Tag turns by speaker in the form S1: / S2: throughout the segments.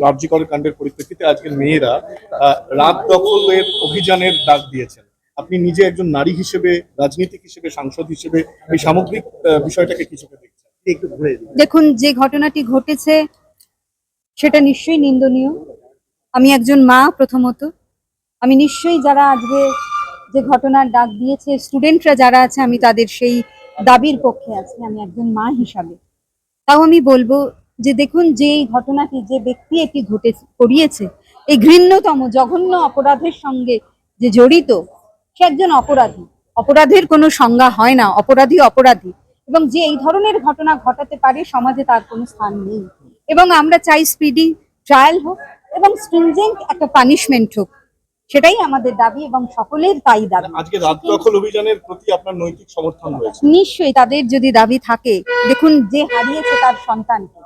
S1: রাজ্যকরের কাণ্ডের পরিপ্রেক্ষিতে আজকের মেয়েরা আহ, রাত দখলের অভিযানের ডাক দিয়েছেন। আপনি নিজে একজন নারী হিসেবে রাজনীতিক হিসেবে সাংসদ হিসেবে এই সামগ্রিক বিষয়টাকে কিছু দেখছেন? একটু ঘুরে দিন।
S2: দেখুন যে ঘটনাটি ঘটেছে সেটা নিশ্চয়ই নিন্দনীয়। আমি একজন মা প্রথমত। আমি নিশ্চয়ই যারা আজকে যে ঘটনার ডাক দিয়েছে স্টুডেন্টরা যারা আছে আমি তাদের সেই দাবির পক্ষে আছি আমি একজন মা হিসাবে। তাও আমি বলব যে দেখুন যে এই ঘটনাটি যে ব্যক্তি এটি ঘটে করিয়েছে এই ঘৃণ্যতম জঘন্য অপরাধের সঙ্গে যে জড়িত সে একজন অপরাধী। অপরাধের কোনো সংজ্ঞা হয় না অপরাধী অপরাধী। এবং যে এই ধরনের ঘটনা ঘটাতে পারে সমাজে তার কোনো স্থান নেই। এবং আমরা চাই স্পিডি ট্রায়াল হোক এবং স্ট্রিনজেন্ট একটা পানিশমেন্ট হোক। সেটাই আমাদের দাবি এবং সকলের তাই দাবি।
S1: আজকে রাত দখল অভিযানের প্রতি আপনার নৈতিক সমর্থন রয়েছে।
S2: নিশ্চয়ই তাদের যদি দাবি থাকে দেখুন যে হারিয়েছে তার সন্তানকে।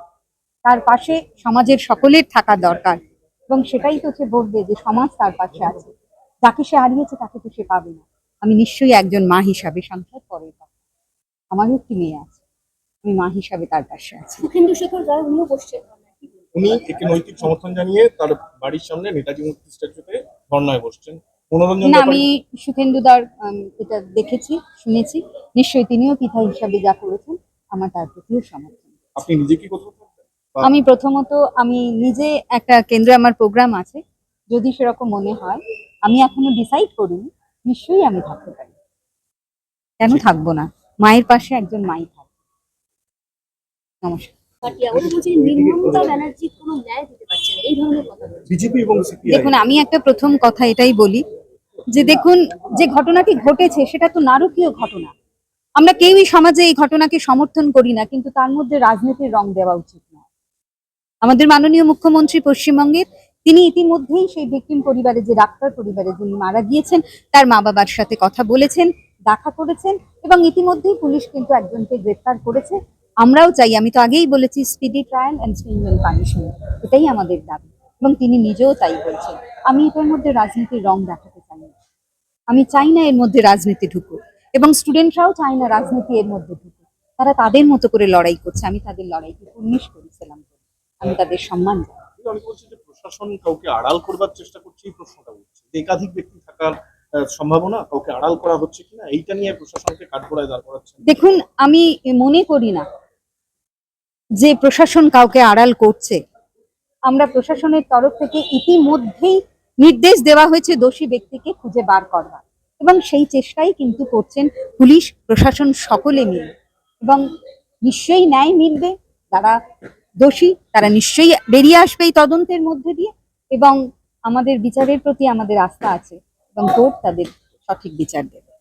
S2: তার পাশে সমাজের সকলের থাকা দরকার। এবং সেটাই তো সে বলবে যে সমাজ তার পাশে আছে। যাকে সে হারিয়েছে তাকে তো সে পাবে না। আমি নিশ্চয়ই একজন মা হিসাবে সংসার পরের কথা আমারও একটি মেয়ে আছে। আমি মা হিসাবে তার পাশে আছি।
S3: শেখর রায় উনিও বসছেন।
S1: উনি একটি নৈতিক সমর্থন জানিয়ে তার বাড়ির সামনে নেতাজি মূর্তি স্ট্যাচুতে ধর্নায় বসছেন। মনোরঞ্জন
S2: না আমি সুখেন্দুদার এটা দেখেছি শুনেছি। নিশ্চয়ই তিনিও পিতা হিসাবে যা করেছেন আমার তার প্রতিও সমর্থন।
S1: আপনি নিজে কি কোথাও
S2: আমি প্রথমত আমি নিজে একটা কেন্দ্রে আমার প্রোগ্রাম আছে যদি সেরকম মনে হয় আমি এখনও ডিসাইড করিনি নিশ্চয়ই আমি থাকতে পারি। কেন থাকব না? মায়ের পাশে একজন মাই থাকবে নমস্কার। দেখুন আমি একটা প্রথম কথা এটাই বলি যে দেখুন যে ঘটনাটি ঘটেছে সেটা তো নারকীয় ঘটনা। আমরা কেউই সমাজে এই ঘটনাকে সমর্থন করি না কিন্তু তার মধ্যে রাজনীতির রং দেওয়া উচিত আমাদের মাননীয় মুখ্যমন্ত্রী পশ্চিমবঙ্গের তিনি ইতিমধ্যেই সেই ভিকটিম পরিবারে যে ডাক্তার পরিবারে যিনি মারা গিয়েছেন, তার মা বাবার সাথে কথা বলেছেন, দেখা করেছেন এবং ইতিমধ্যেই পুলিশ কিন্তু একজনকে গ্রেপ্তার করেছে। আমরাও চাই, আমি তো আগেই বলেছি স্পিডি ট্রায়াল অ্যান্ড স্পিডিমেন্ট পানিশমেন্ট এটাই আমাদের দাবি এবং তিনি নিজেও তাই বলছেন। আমি এটার মধ্যে রাজনীতির রং দেখাতে চাই না। আমি চাই না এর মধ্যে রাজনীতি ঢুকুক এবং স্টুডেন্টরাও চায় না রাজনীতি এর মধ্যে ঢুকুক। তারা তাদের মতো করে লড়াই করছে, আমি তাদের লড়াইকে উন্নিশ করেছিলাম। আমি তাদের সম্মান জানাই।
S1: কিন্তু আমি বলছি যে প্রশাসন কাউকে আড়াল করবার চেষ্টা করছে এই প্রশ্নটা উঠছে। একাধিক ব্যক্তি থাকার সম্ভাবনা কাউকে আড়াল করা হচ্ছে কিনা এইটা নিয়ে প্রশাসনকে কাঠগড়ায় দাঁড় করাচ্ছে
S2: দেখুন আমি মনে করি না যে প্রশাসন কাউকে আড়াল করছে। আমরা প্রশাসনের তরফ থেকে ইতিমধ্যেই নির্দেশ দেওয়া হয়েছে দোষী ব্যক্তিকে খুঁজে বার করবার এবং সেই চেষ্টাই কিন্তু করছেন পুলিশ প্রশাসন সকলে মিলে। এবং নিশ্চয়ই ন্যায় মিলবে যারা দোষী, তারা নিশ্চয়ই বেরিয়ে আসবে এই তদন্তের মধ্যে দিয়ে এবং আমাদের বিচারের প্রতি আমাদের আস্থা আছে এবং কোর্ট তাদের সঠিক বিচার দেবে।